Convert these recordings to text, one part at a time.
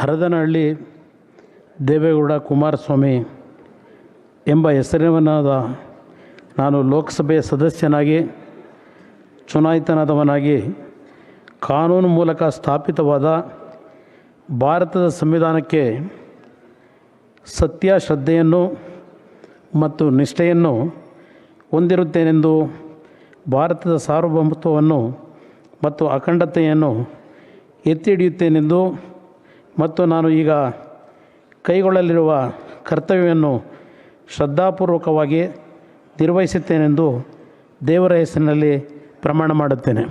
ಹರದನಹಳ್ಳಿ ದೇವೇಗೌಡ ಕುಮಾರಸ್ವಾಮಿ ಎಂಬ ಹೆಸರಿನವನಾದ ನಾನು ಲೋಕಸಭೆಯ ಸದಸ್ಯನಾಗಿ, ಚುನಾಯಿತನಾದವನಾಗಿ, ಕಾನೂನು ಮೂಲಕ ಸ್ಥಾಪಿತವಾದ ಭಾರತದ ಸಂವಿಧಾನಕ್ಕೆ ಸತ್ಯ, ಶ್ರದ್ಧೆಯನ್ನು ಮತ್ತು ನಿಷ್ಠೆಯನ್ನು ಹೊಂದಿರುತ್ತೇನೆಂದು, ಭಾರತದ ಸಾರ್ವಭೌಮತ್ವವನ್ನು ಮತ್ತು ಅಖಂಡತೆಯನ್ನು ಎತ್ತಿ ಹಿಡಿಯುತ್ತೇನೆಂದು ಮತ್ತು ನಾನು ಈಗ ಕೈಗೊಳ್ಳಲಿರುವ ಕರ್ತವ್ಯವನ್ನು ಶ್ರದ್ಧಾಪೂರ್ವಕವಾಗಿ ನಿರ್ವಹಿಸುತ್ತೇನೆಂದು ದೇವರ ಹೆಸರಿನಲ್ಲಿ ಪ್ರಮಾಣ ಮಾಡುತ್ತೇನೆ.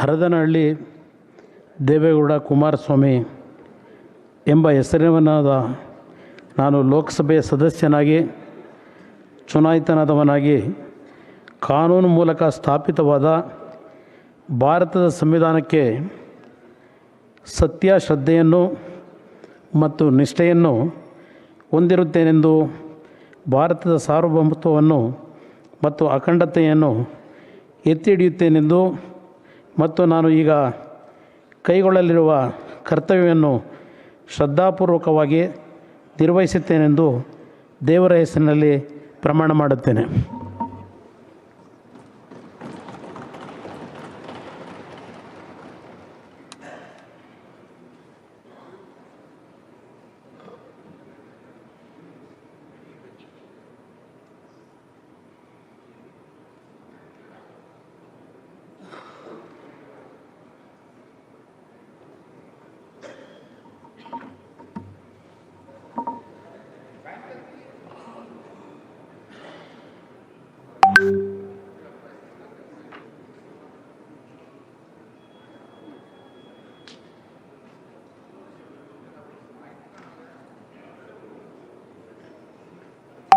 ಹರದನಹಳ್ಳಿ ದೇವೇಗೌಡ ಕುಮಾರಸ್ವಾಮಿ ಎಂಬ ಹೆಸರಿನವನಾದ ನಾನು ಲೋಕಸಭೆಯ ಸದಸ್ಯನಾಗಿ, ಚುನಾಯಿತನಾದವನಾಗಿ, ಕಾನೂನು ಮೂಲಕ ಸ್ಥಾಪಿತವಾದ ಭಾರತದ ಸಂವಿಧಾನಕ್ಕೆ ಸತ್ಯ, ಶ್ರದ್ಧೆಯನ್ನು ಮತ್ತು ನಿಷ್ಠೆಯನ್ನು ಹೊಂದಿರುತ್ತೇನೆಂದು, ಭಾರತದ ಸಾರ್ವಭೌಮತ್ವವನ್ನು ಮತ್ತು ಅಖಂಡತೆಯನ್ನು ಎತ್ತಿ ಹಿಡಿಯುತ್ತೇನೆಂದು ಮತ್ತು ನಾನು ಈಗ ಕೈಗೊಳ್ಳಲಿರುವ ಕರ್ತವ್ಯವನ್ನು ಶ್ರದ್ಧಾಪೂರ್ವಕವಾಗಿ ನಿರ್ವಹಿಸುತ್ತೇನೆಂದು ದೇವರ ಹೆಸರಿನಲ್ಲಿ ಪ್ರಮಾಣ ಮಾಡುತ್ತೇನೆ.